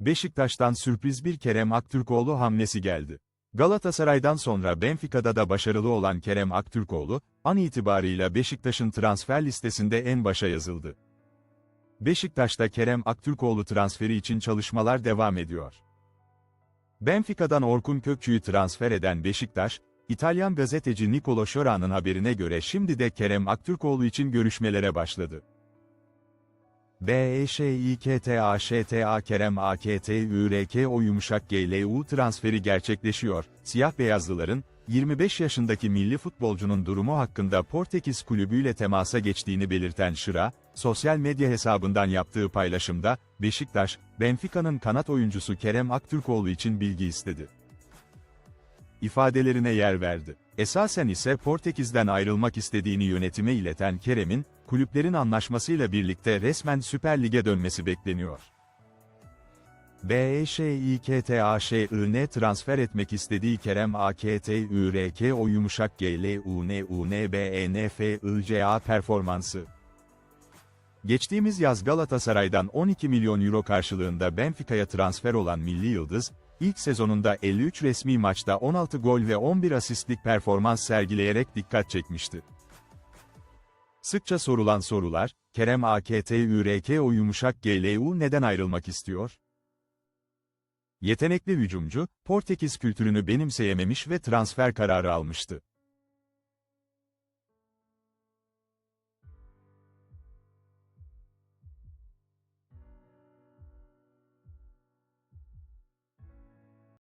Beşiktaş'tan sürpriz bir Kerem Aktürkoğlu hamlesi geldi. Galatasaray'dan sonra Benfica'da da başarılı olan Kerem Aktürkoğlu, an itibarıyla Beşiktaş'ın transfer listesinde en başa yazıldı. Beşiktaş'ta Kerem Aktürkoğlu transferi için çalışmalar devam ediyor. Benfica'dan Orkun Kökçü'yü transfer eden Beşiktaş, İtalyan gazeteci Nicolo Şora'nın haberine göre şimdi de Kerem Aktürkoğlu için görüşmelere başladı. B-E-Ş-İ-K-T-A-Ş-T-A Kerem A-K-T-Ü-R-K-O yumuşak G-L-U transferi gerçekleşiyor. Siyah beyazlıların, 25 yaşındaki milli futbolcunun durumu hakkında Portekiz kulübüyle temasa geçtiğini belirten Şıra, sosyal medya hesabından yaptığı paylaşımda, Beşiktaş, Benfica'nın kanat oyuncusu Kerem Aktürkoğlu için bilgi istedi. ifadelerine yer verdi. Esasen ise Portekiz'den ayrılmak istediğini yönetime ileten Kerem'in, kulüplerin anlaşmasıyla birlikte resmen Süper Lig'e dönmesi bekleniyor. B-E-Ş-İ-K-T-A-Ş-I-N transfer etmek istediği Kerem A-K-T-Ü-R-K o yumuşak G-L-U-N-U-N-B-E-N-F-I-C-A performansı. Geçtiğimiz yaz Galatasaray'dan 12 milyon euro karşılığında Benfica'ya transfer olan Milli Yıldız, ilk sezonunda 53 resmi maçta 16 gol ve 11 asistlik performans sergileyerek dikkat çekmişti. Sıkça sorulan sorular, Kerem AKTÜRK o yumuşak GLU neden ayrılmak istiyor? Yetenekli hücumcu, Portekiz kültürünü benimseyememiş ve transfer kararı almıştı.